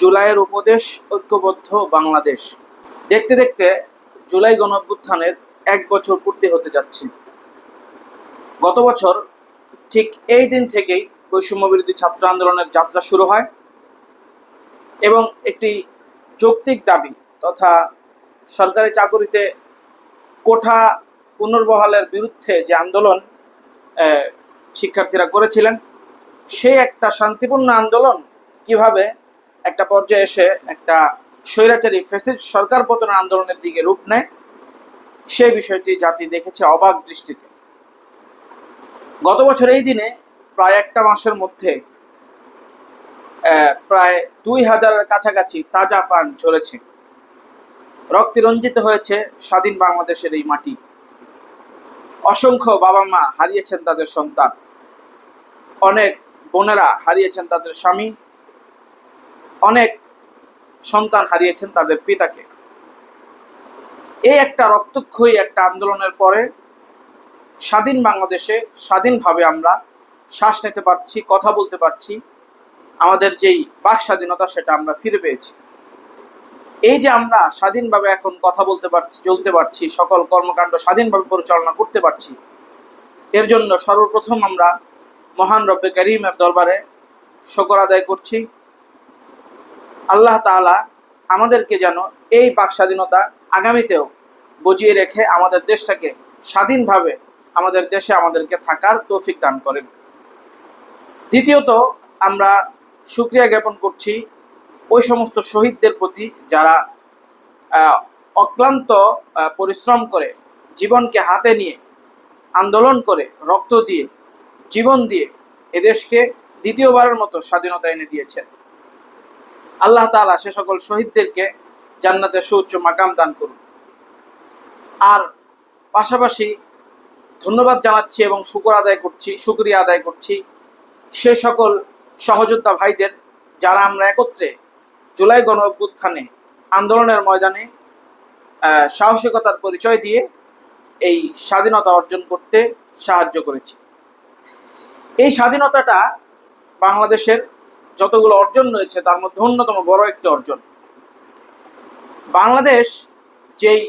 জুলাইয়ের উপদেশ ঐক্যবদ্ধ বাংলাদেশ। দেখতে দেখতে জুলাই গণ অভ্যুত্থানের এক বছর পূর্তি হতে যাচ্ছে। গত বছর ঠিক এই দিন থেকেই বৈষম্য বিরোধী ছাত্র আন্দোলনের যাত্রা শুরু হয় এবং একটি যৌক্তিক দাবি তথা সরকারি চাকরিতে কোঠা পুনর্বহালের বিরুদ্ধে যে আন্দোলন শিক্ষার্থীরা করেছিলেন, সেই একটা শান্তিপূর্ণ আন্দোলন কীভাবে একটা পর্যায়ে এসে একটা স্বৈরাচারী ফেসিড সরকার পতনের আন্দোলনের দিকে রূপ নেয়। সেই বিষয়টি জাতি দেখেছে অবাক দৃষ্টিতে। গত বছর এই দিনে প্রায় একটা মাসের মধ্যে প্রায় দুই হাজারের কাছাকাছি তাজা পান ঝরেছে। রক্তে রঞ্জিত হয়েছে স্বাধীন বাংলাদেশের এই মাটি। অসংখ্য বাবা মা হারিয়েছেন তাদের সন্তান। অনেক বোনেরা হারিয়েছেন তাদের স্বামী। অনেক সন্তান হারিয়েছেন তাদের পিতাকে। এই একটা রক্তক্ষয়ী একটা আন্দোলনের পরে স্বাধীন বাংলাদেশে স্বাধীনভাবে আমরা শ্বাস নিতে পারছি, কথা বলতে পারছি। আমাদের যেই বাক স্বাধীনতা সেটা আমরা ফিরে পেয়েছি। এই যে আমরা স্বাধীনভাবে এখন কথা বলতে পারছি, চলতে পারছি, সকল কর্মকাণ্ড স্বাধীনভাবে পরিচালনা করতে পারছি, এর জন্য সর্বপ্রথম আমরা মহান রব্বে করিমের দরবারে শকর আদায় করছি। আল্লাহ তাআলা আমাদেরকে যেন এই বাক স্বাধীনতা আগামীতেও বজিয়ে রেখে আমাদের দেশটাকে স্বাধীনভাবে আমাদের দেশে আমাদেরকে থাকার তৌফিক দান করেন। দ্বিতীয়ত, আমরা সুক্রিয়া জ্ঞাপন করছি ওই সমস্ত শহীদদের প্রতি যারা অক্লান্ত পরিশ্রম করে জীবনকে হাতে নিয়ে, আন্দোলন করে, রক্ত দিয়ে, জীবন দিয়ে এদেশকে দ্বিতীয়বারের মতো স্বাধীনতা এনে দিয়েছেন। আল্লাহ তাআলা সে সকল শহীদদেরকে জান্নাতের সুউচ্চ মাকাম দান করুন। আর পাশাপাশি ধন্যবাদ জানাচ্ছি এবং শুকর আদায় করছি, শুক্রিয়া আদায় করছি সে সকল সহযোদ্ধা ভাইদের যারা আমরা একত্রে জুলাই গণ অভ্যুত্থানে আন্দোলনের ময়দানে সাহসিকতার পরিচয় দিয়ে এই স্বাধীনতা অর্জন করতে সাহায্য করেছি। এই স্বাধীনতাটা বাংলাদেশের যতগুলো অর্জন রয়েছে, তার মধ্যে অন্যতম বড় একটি অর্জন। বাংলাদেশ যেই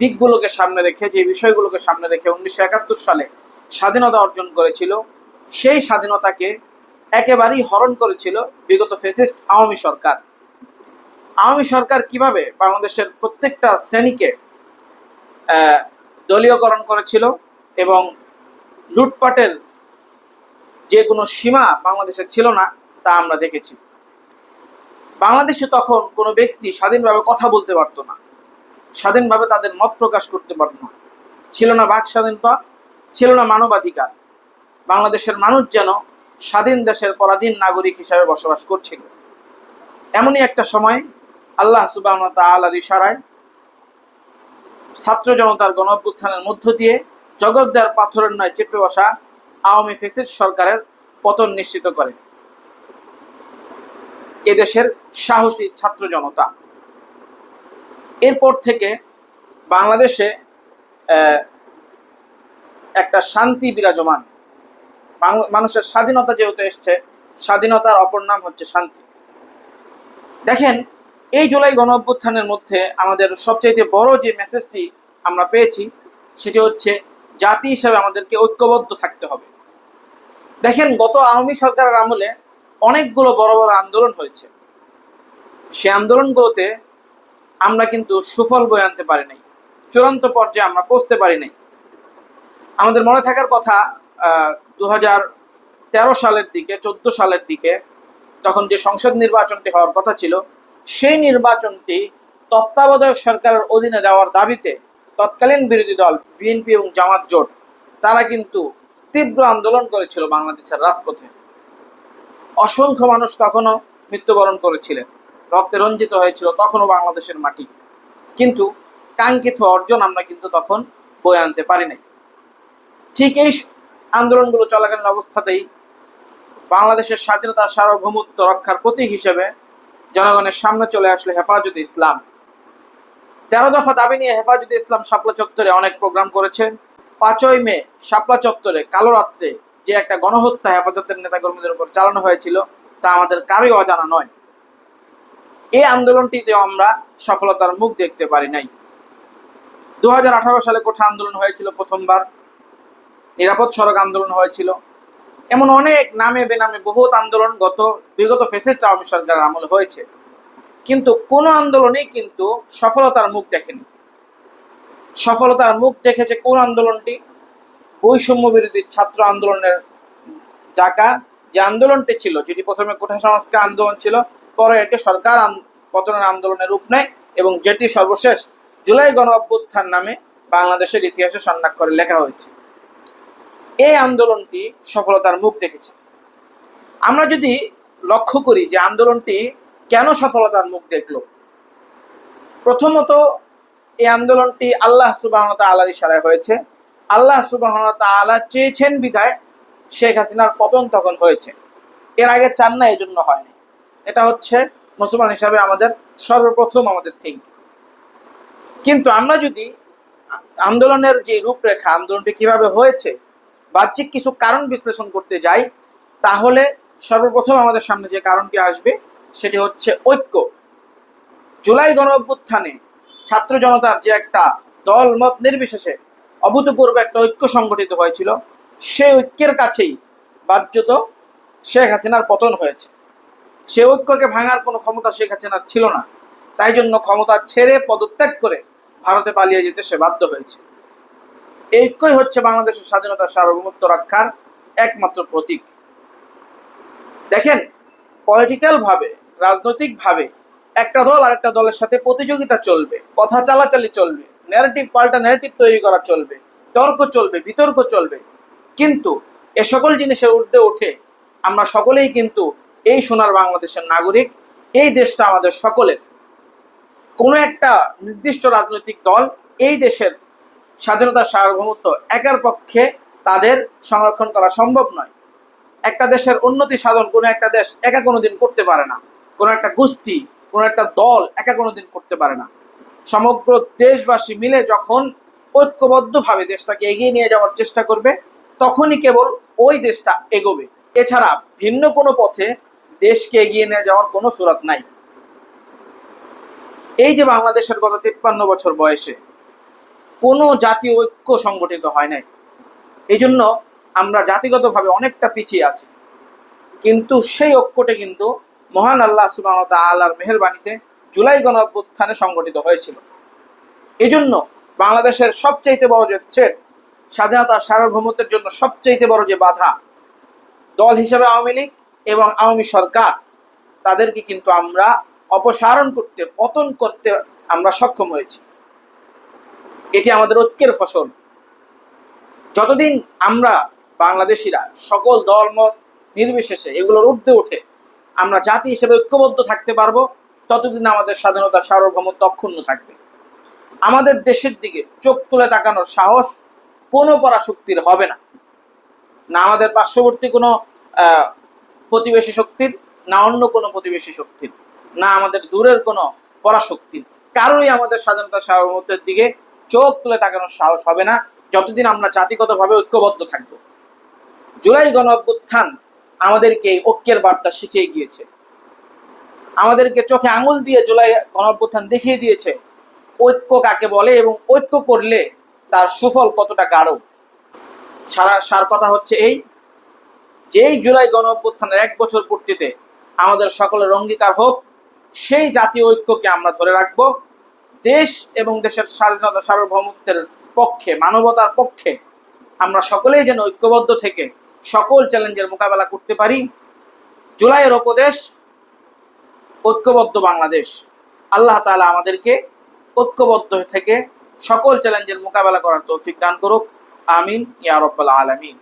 দিকগুলোকে সামনে রেখে যে বিষয়গুলোকে সামনে রেখে উনিশশো একাত্তর সালে স্বাধীনতা অর্জন করেছিল, সেই স্বাধীনতাকে একেবারেই হরণ করেছিল বিগত ফেসিস্ট আওয়ামী সরকার। আওয়ামী সরকার কীভাবে বাংলাদেশের প্রত্যেকটা শ্রেণীকে দলীয়করণ করেছিল এবং লুটপাটের যে কোনো সীমা বাংলাদেশে ছিল না তা আমরা দেখেছি। বাংলাদেশে তখন কোনো ব্যক্তি স্বাধীনভাবে কথা বলতে পারতো না। স্বাধীনভাবে তাদের মত প্রকাশ করতে পারত না। ছিল না বাক স্বাধীনতা, ছিল না মানবাধিকার। বাংলাদেশের মানুষ যেন স্বাধীন দেশের পরাধীন নাগরিক হিসাবে বসবাস করছিল। এমনই একটা সময় আল্লাহ সুবাহ তালার ইশারায় ছাত্র জনতার গণ অভ্যুত্থানের মধ্য দিয়ে জগৎ দেয়ার পাথরের নয় চেপে বসা আওয়ামী ফেসিস সরকারের পতন নিশ্চিত করে। এদেশের সাহসী ছাত্র জনতা। এরপর থেকে বাংলাদেশে একটা শান্তি বিরাজমান। মানুষের স্বাধীনতা যেহেতু এসছে, স্বাধীনতার অপর নাম হচ্ছে শান্তি। দেখেন, এই জুলাই গণ অভ্যুত্থানের মধ্যে আমাদের সবচাইতে বড় যে মেসেজটি আমরা পেয়েছি, সেটি হচ্ছে জাতি হিসাবে আমাদেরকে ঐক্যবদ্ধ থাকতে হবে। দেখেন, গত আওয়ামী সরকারের আমলে অনেকগুলো বড় বড় আন্দোলন হয়েছে। সে আন্দোলনগুলোতে আমরা কিন্তু সুফল বয়ে আনতে পারি নাই। চূড়ান্ত পর্যায়ে আমরা পৌঁছতে পারি নাই। আমাদের মনে থাকার কথা দু সালের দিকে, চোদ্দ সালের দিকে তখন যে সংসদ নির্বাচনটি হওয়ার কথা ছিল, সেই নির্বাচনটি তত্ত্বাবধায়ক সরকারের অধীনে দেওয়ার দাবিতে তৎকালীন বিরোধী দল বিএনপি এবং জামাত জোট, তারা কিন্তু তীব্র আন্দোলন করেছিল বাংলাদেশের রাজপথে। অসংখ্য মানুষ তখনও মৃত্যুবরণ করেছিলেন। রক্তে রঞ্জিত হয়েছিল তখনও বাংলাদেশের মাটি। কিন্তু কাঙ্ক্ষিত অর্জন আমরা কিন্তু তখন বয়ে আনতে পারি নাই। ঠিক এই আন্দোলনগুলো চলাকালীন অবস্থাতেই বাংলাদেশের স্বাধীনতা সার্বভৌমত্ব রক্ষার প্রতীক হিসেবে জনগণের সামনে চলে আসলে হেফাজতে ইসলাম। তেরো দফা দাবি নিয়ে হেফাজতে ইসলাম শাপলা চত্বরে অনেক প্রোগ্রাম করেছে। পাঁচই মে শাপলা চত্বরে কালো রাত্রে যে একটা গণহত্যা হেফাজতের নেতাকর্মীদের উপর চালানো হয়েছিল, তা আমাদের কারোই অজানা নয়। এই আন্দোলনটিতে আমরা সফলতার মুখ দেখতে পারি নাই। দু সালে কোঠা আন্দোলন হয়েছিল প্রথমবার, নিরাপদ সড়ক আন্দোলন হয়েছিল। এমন অনেক নামে বেনামে বহুত আন্দোলন গত, বিগত ফেসিস্ট আওয়ামী সরকারের আমল হয়েছে। কিন্তু কোনো আন্দোলনেই কিন্তু সফলতার মুখ দেখেনি। সফলতার মুখ দেখেছে কোন আন্দোলনটি? বৈষম্য বিরোধী ছাত্র আন্দোলনের ডাকা যে আন্দোলনটি ছিল, যেটি প্রথমে কোঠা সংস্কার আন্দোলন ছিল, পরে এটি সরকার পতনের আন্দোলনের রূপ নেয় এবং যেটি সর্বশেষ জুলাই গণ অভ্যুত্থান নামে বাংলাদেশের ইতিহাসে স্বর্ণাক্ষরে লেখা হয়েছে। এই আন্দোলনটি সফলতার মুখ দেখেছে। আমরা যদি লক্ষ্য করি যে আন্দোলনটি কেন সফলতার মুখ দেখল, প্রথমত এই আন্দোলনটি আল্লাহ সুবাহ আল্লাহর ইশারায় হয়েছে। আল্লাহ সুবাহ চেয়েছেন বিধায় শেখ হাসিনার পতন তখন হয়েছে। এর আগে চান না এই জন্য হয়নি। এটা হচ্ছে মুসলমান হিসাবে আমাদের সর্বপ্রথম আমাদের থিঙ্ক। কিন্তু আমরা যদি আন্দোলনের যে রূপরেখা, আন্দোলনটি কীভাবে হয়েছে, বাহ্যিক কিছু কারণ বিশ্লেষণ করতে যাই, তাহলে সর্বপ্রথম আমাদের সামনে যে কারণটি আসবে, সেটি হচ্ছে ঐক্য। জুলাই গণ অভ্যুত্থানে ছাত্র জনতার যে একটা দল মত নির্বিশেষে অভূতপূর্ব একটা ঐক্য সংগঠিত হয়েছিল। সেই ঐক্যের কাছেই বাহ্যত শেখ হাসিনার পতন হয়েছে। সে ঐক্যকে ভাঙার কোনো ক্ষমতা শেখ হাসিনার ছিল না। তাই জন্য ক্ষমতা ছেড়ে পদত্যাগ করে ভারতে পালিয়ে যেতে সে বাধ্য হয়েছে। এই ঐক্যই হচ্ছে বাংলাদেশের স্বাধীনতার সার্বভৌমত্ব রক্ষার একমাত্র প্রতীক। দেখেন পলিটিক্যাল ভাবে রাজনৈতিক ভাবে একটা দল আরেকটা দলের সাথে প্রতিযোগিতা চলবে, কথা চালাচালি চলবে। ন্যারেটিভ পাল্টা ন্যারেটিভ তৈরি করা চলবে, তর্ক চলবে, বিতর্ক চলবে। কিন্তু এ সকল জিনিসের ঊর্ধ্বে উঠে আমরা সকলেই কিন্তু এই সোনার বাংলাদেশের নাগরিক, এই দেশটা আমাদের সকলের। কোনো একটা নির্দিষ্ট রাজনৈতিক দল এই দেশের স্বাধীনতার সার্বভৌমত্ব একার পক্ষে তাদের সংরক্ষণ করা সম্ভব নয়। একটা দেশের উন্নতি সাধন কোনো একটা দেশ একা কোনোদিন করতে পারে না। কোনো একটা গোষ্ঠী, কোনো একটা দল একা কোনোদিন করতে পারে না। সমগ্র দেশবাসী মিলে যখন ঐক্যবদ্ধভাবে দেশটাকে এগিয়ে নিয়ে যাওয়ার চেষ্টা করবে, তখনই কেবল ওই দেশটা এগোবে। এছাড়া ভিন্ন কোনো পথে দেশকে এগিয়ে নিয়ে যাওয়ার কোনো সুরাত নাই। এই যে বাংলাদেশের গত তিপ্পান্ন বছর বয়সে কোনো জাতীয় ঐক্য সংগঠিত হয় নাই এই জন্য আমরা জাতিগতভাবে অনেকটা পিছিয়ে আছি। কিন্তু সেই ঐক্যটা কিন্তু মহান আল্লাহ সুবাহ আল্লাহর মেহরবানিতে জুলাই গণ অভ্যুত্থানে সংগঠিত হয়েছিল। এই জন্য বাংলাদেশের সবচাইতে বড় যে থ্রেট স্বাধীনতা সার্বভৌমত্বের জন্য সবচাইতে বড় যে বাধা, দল হিসেবে আওয়ামী লীগ এবং আওয়ামী সরকার, তাদেরকে কিন্তু আমরা অপসারণ করতে, পতন করতে আমরা সক্ষম হয়েছি। এটি আমাদের ঐক্যের ফসল। যতদিন আমরা বাংলাদেশিরা সকল দলমত নির্বিশেষে এগুলোর ঊর্ধ্বে উঠে আমরা জাতি হিসেবে ঐক্যবদ্ধ থাকতে পারব ততদিন আমাদের স্বাধীনতা সার্বভৌমত্ব অক্ষুণ্ণ থাকবে। আমাদের দেশের দিকে চোখ তুলে তাকানোর সাহস কোনো পরাশক্তির হবে না। না আমাদের পার্শ্ববর্তী কোনো প্রতিবেশী শক্তির, না অন্য কোনো প্রতিবেশী শক্তির, না আমাদের দূরের কোনো পরাশক্তির। কারোই আমাদের স্বাধীনতা সার্বভৌমত্বের দিকে চোখ তুলে তাকানোর সাহস হবে না যতদিন আমরা জাতিগতভাবে ঐক্যবদ্ধ থাকব। জুলাই গণ অভ্যুত্থান আমাদেরকে ঐক্যের বার্তা শিখিয়ে গিয়েছে। আমাদেরকে চোখে আঙুল দিয়ে জুলাই গণ অভ্যুত্থান দেখিয়ে দিয়েছে। ঐক্য কাকে বলে এবং ঐক্য করলে তার সুফল কতটা গাঢ়? সারা, সার কথা হচ্ছে এই, যেই জুলাই গণ অভ্যুত্থানের এক বছর পূর্তিতে আমাদের সকলের অঙ্গীকার হোক, সেই জাতীয় ঐক্যকে আমরা ধরে রাখব। দেশ এবং দেশের স্বাধীনতা সার্বভৌমত্বের পক্ষে, মানবতার পক্ষে আমরা সকলেই যেন ঐক্যবদ্ধ থেকে সকল চ্যালেঞ্জের মোকাবেলা করতে পারি। জুলাইয়ের উপদেশ ঐক্যবদ্ধ বাংলাদেশ। আল্লাহ তালা আমাদেরকে ঐক্যবদ্ধ থেকে সকল চ্যালেঞ্জের মোকাবেলা করার তৌফিক দান করুক। আমিন, ইয়া আলামিন।